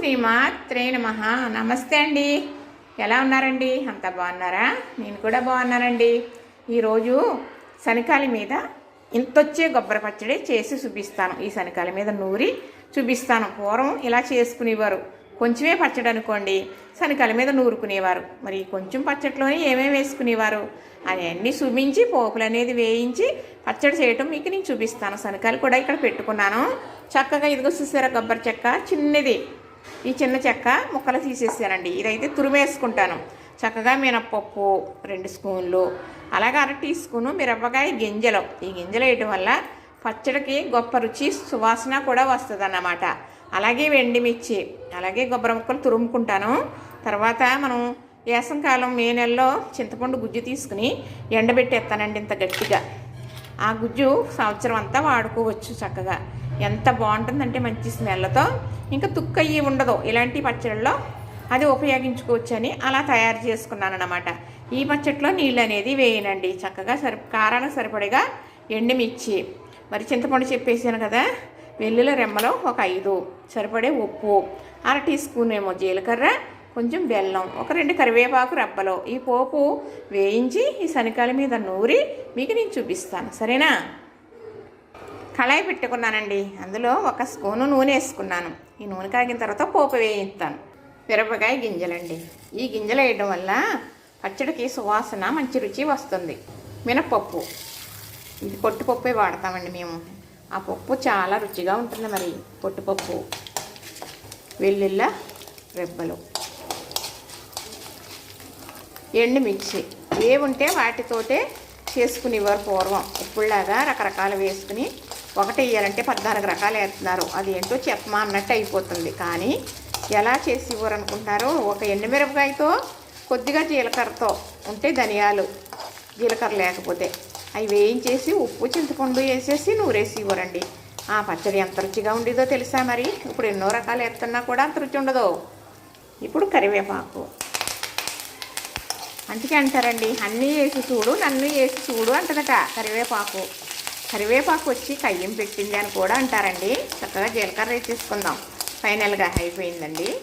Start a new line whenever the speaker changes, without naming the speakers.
శ్రీమాత్రే నమ. నమస్తే అండి. ఎలా ఉన్నారండి? అంత బాగున్నారా? నేను కూడా బాగున్నానండి. ఈరోజు శనకాలి మీద ఇంతొచ్చే కొబ్బరి పచ్చడి చేసి చూపిస్తాను. ఈ శనకాల మీద నూరి చూపిస్తాను. పూర్వం ఇలా చేసుకునేవారు. కొంచెమే పచ్చడి అనుకోండి శనకాల మీద నూరుకునేవారు. మరి కొంచెం పచ్చడిలోనే ఏమేమి వేసుకునేవారు? అవన్నీ చూపించి పోపులు అనేది వేయించి పచ్చడి చేయటం మీకు నేను చూపిస్తాను. శనకాలు కూడా ఇక్కడ పెట్టుకున్నాను. చక్కగా ఇదిగో చూసారా కొబ్బరి చెక్క? చిన్నది. ఈ చిన్న చెక్క ముక్కలు తీసేసానండి. ఇదైతే తురిమేసుకుంటాను. చక్కగా మినప్పప్పు రెండు స్పూన్లు అలాగే అర టీ స్పూను మిరపకాయ గింజలు. ఈ గింజలు వేయటం వల్ల పచ్చడికి గొప్ప రుచి సువాసన కూడా వస్తుంది అన్నమాట అలాగే వెండిమిర్చి అలాగే కొబ్బరి ముక్కలు తురుముకుంటాను. తర్వాత మనం వేసంకాలం మే నెలలో చింతపండు గుజ్జు తీసుకుని ఎండబెట్టేస్తానండి ఇంత గట్టిగా. ఆ గుజ్జు సంవత్సరం అంతా వాడుకోవచ్చు చక్కగా. ఎంత బాగుంటుందంటే మంచి స్మెల్తో. ఇంకా తుక్కయ్యి ఉండదు. ఇలాంటి పచ్చళ్ళలో అది ఉపయోగించుకోవచ్చు అని అలా తయారు చేసుకున్నాను అనమాట ఈ పచ్చట్లో నీళ్ళు అనేది వేయనండి. చక్కగా సరి కారానికి సరిపడిగా ఎండుమిర్చి. మరి చింతపండు చెప్పేసాను కదా వెల్లుల్లి రెమ్మలో ఒక ఐదు. సరిపడే ఉప్పు. అర టీ స్పూన్ ఏమో జీలకర్ర కొంచెం బెల్లం ఒక రెండు కరివేపాకు రబ్బలో. ఈ పోపు వేయించి ఈ శనకాల మీద నూరి మీకు నేను చూపిస్తాను. సరేనా? కళాయి పెట్టుకున్నానండి. అందులో ఒక స్పూను నూనె వేసుకున్నాను. ఈ నూనె కాగిన తర్వాత పోపు వేయిస్తాను. మిరపకాయ గింజలండి. ఈ గింజలు వేయడం వల్ల పచ్చడికి సువాసన మంచి రుచి వస్తుంది. మినపప్పు. ఇది పొట్టుపప్పే వాడతామండి మేము. ఆ పప్పు చాలా రుచిగా ఉంటుంది మరి పొట్టుపప్పు వెల్లుల్ల రెబ్బలు. ఎండుమిర్చి ఏ ఉంటే వాటితోటే చేసుకునేవారు పూర్వం. ఇప్పుడులాగా రకరకాలు వేసుకుని ఒకటి వేయాలంటే పద్నాలుగు రకాలు వేస్తున్నారు. అది ఏంటో చెప్పమా అన్నట్టు అయిపోతుంది. కానీ ఎలా చేసి ఇవ్వరు అనుకుంటారో ఒక ఎండుమిరపకాయతో కొద్దిగా జీలకర్రతో ఉంటే ధనియాలు జీలకర్ర లేకపోతే అవి వేయించేసి ఉప్పు చింతపండు వేసేసి నూరేసి ఇవ్వరండి. ఆ పచ్చడి ఎంత రుచిగా ఉండేదో తెలుసా మరి? ఇప్పుడు ఎన్నో రకాలు వేస్తున్నా కూడా అంత రుచి ఉండదు. ఇప్పుడు కరివేపాకు. అందుకే అంటారండి అన్నీ వేసి చూడు నన్ను వేసి చూడు అంటదట కరివేపాకు. కరివేపాకు వచ్చి కయ్యం పెట్టింది అని కూడా అంటారండి. చక్కగా జీలకర్ర వేసేసుకుందాం. ఫైనల్గా అయిపోయిందండి.